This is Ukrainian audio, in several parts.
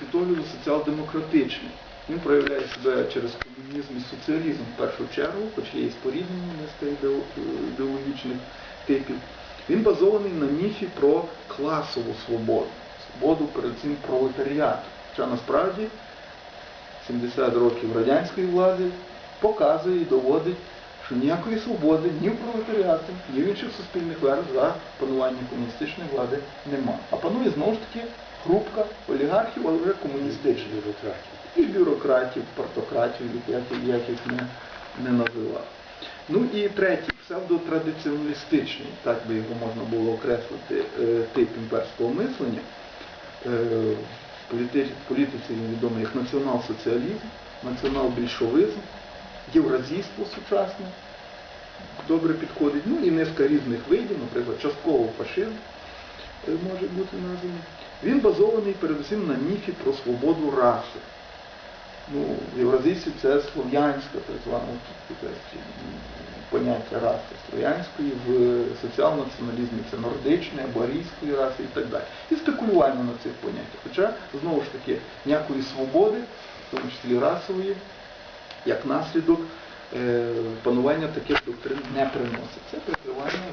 світогляду соціал-демократичний. Він проявляє себе через комунізм і соціалізм в першу чергу, хоч є і споріднення низка ідео- ідеологічних типів. Він базований на міфі про класову свободу, свободу перед цим пролетаріату. Хоча насправді 70 років радянської влади показує і доводить, що ніякої свободи ні в пролетаріату, ні в інших суспільних верств за панування комуністичної влади нема. А панує знову ж таки групка олігархів, але вже комуністичних бюрократії. і бюрократів, партократів, як, їх не, не називав. Ну і третій, псевдотрадиціоналістичний, так би його можна було окреслити, е, тип імперського мислення. Е, В політиці він відомий як націонал-соціалізм, націонал-більшовизм, євразійство сучасне, добре підходить, ну і низка різних видів, наприклад, частково фашизм е, може бути названий. Він базований передусім на міфі про свободу раси. Ну, в євразійстві це слов'янська, так м, поняття раси слов'янської, в соціал-націоналізмі це нордичної або арійської раси і так далі. І спекулювання на цих поняттях. Хоча, знову ж таки, ніякої свободи, в тому числі расової, як наслідок е, панування таких доктрин не приносить. Це прикривання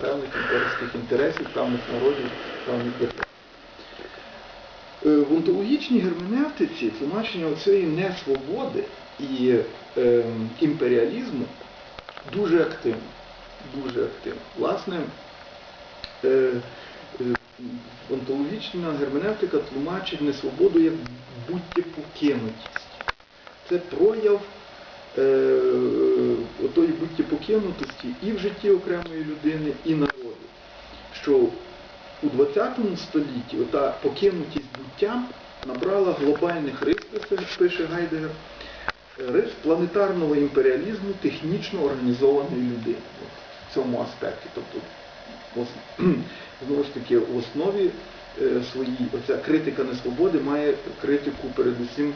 певних імперських інтересів, певних народів, певних держав. Е, В онтологічній герменевтиці тлумачення цієї несвободи і е, імперіалізму дуже активно. Дуже активно. Власне, е, е, онтологічна герменевтика тлумачить несвободу як буттєпокинутість. Це прояв е, отої буттєпокинутості і в житті окремої людини, і народу. Що у ХХ столітті ота покинутість буттям набрала глобальних рис, пише- Гайдегер, рис планетарного імперіалізму технічно організованої людини. В цьому аспекті. Тобто, знову ж таки, в основі е, своїй оця критика несвободи має критику передусім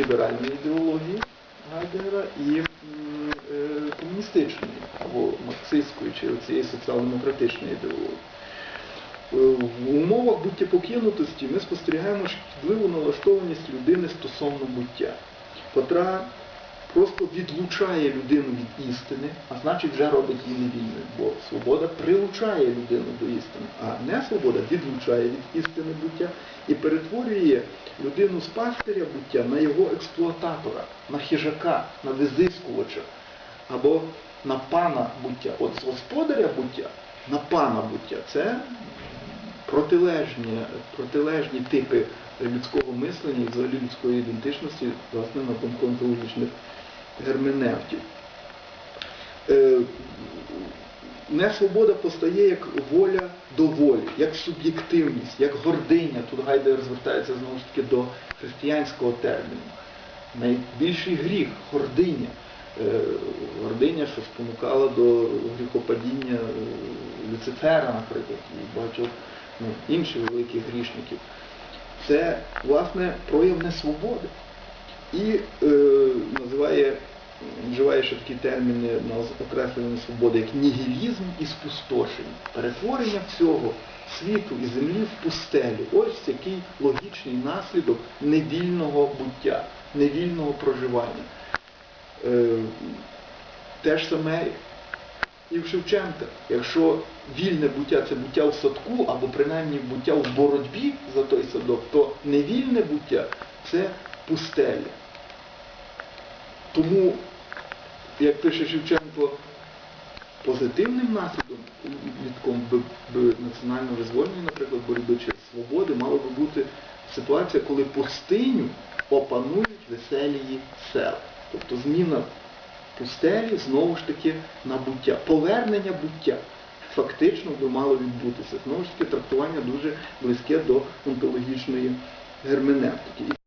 ліберальної ідеології Гайдегера і е, комуністичної або марксистської чи цієї соціал-демократичної ідеології. Е, В умовах буттєпокинутості ми спостерігаємо шкідливу налаштованість людини стосовно буття, котра просто відлучає людину від істини, а значить вже робить її невільною, бо свобода прилучає людину до істини, а не свобода відлучає від істини буття і перетворює людину з пастиря буття на його експлуататора, на хижака, на визискувача або на пана буття. От з господаря буття на пана буття це протилежні, протилежні типи людського мислення і взагалі людської ідентичності, власне, на думку онтологічних герменевтів. Е, Несвобода постає як воля до волі, як суб'єктивність, як гординя. Тут Гайдер звертається знову ж таки до християнського терміну. Найбільший гріх гординя. Е, Гординя, що спонукала до гріхопадіння Люцифера, наприклад, і багатьох ну, інших великих грішників. Це, власне, прояв несвободи. І е, називає, вживає ще такі терміни на окреслення свободи, як нігілізм і спустошення. Перетворення всього світу і землі в пустелю. Ось який логічний наслідок невільного буття, невільного проживання. Е, те ж саме і в Шевченка. Якщо вільне буття це буття в садку, або принаймні буття в боротьбі за той садок, то невільне буття це пустеля. Тому, як пише Шевченко, позитивним наслідком відком національно визвольної, наприклад, боротьби чи свободи, мала би бути ситуація, коли пустиню опанують веселії села. Тобто зміна пустелі знову ж таки набуття. Повернення буття фактично би мало відбутися. Знову ж таки, трактування дуже близьке до онтологічної герменевтики.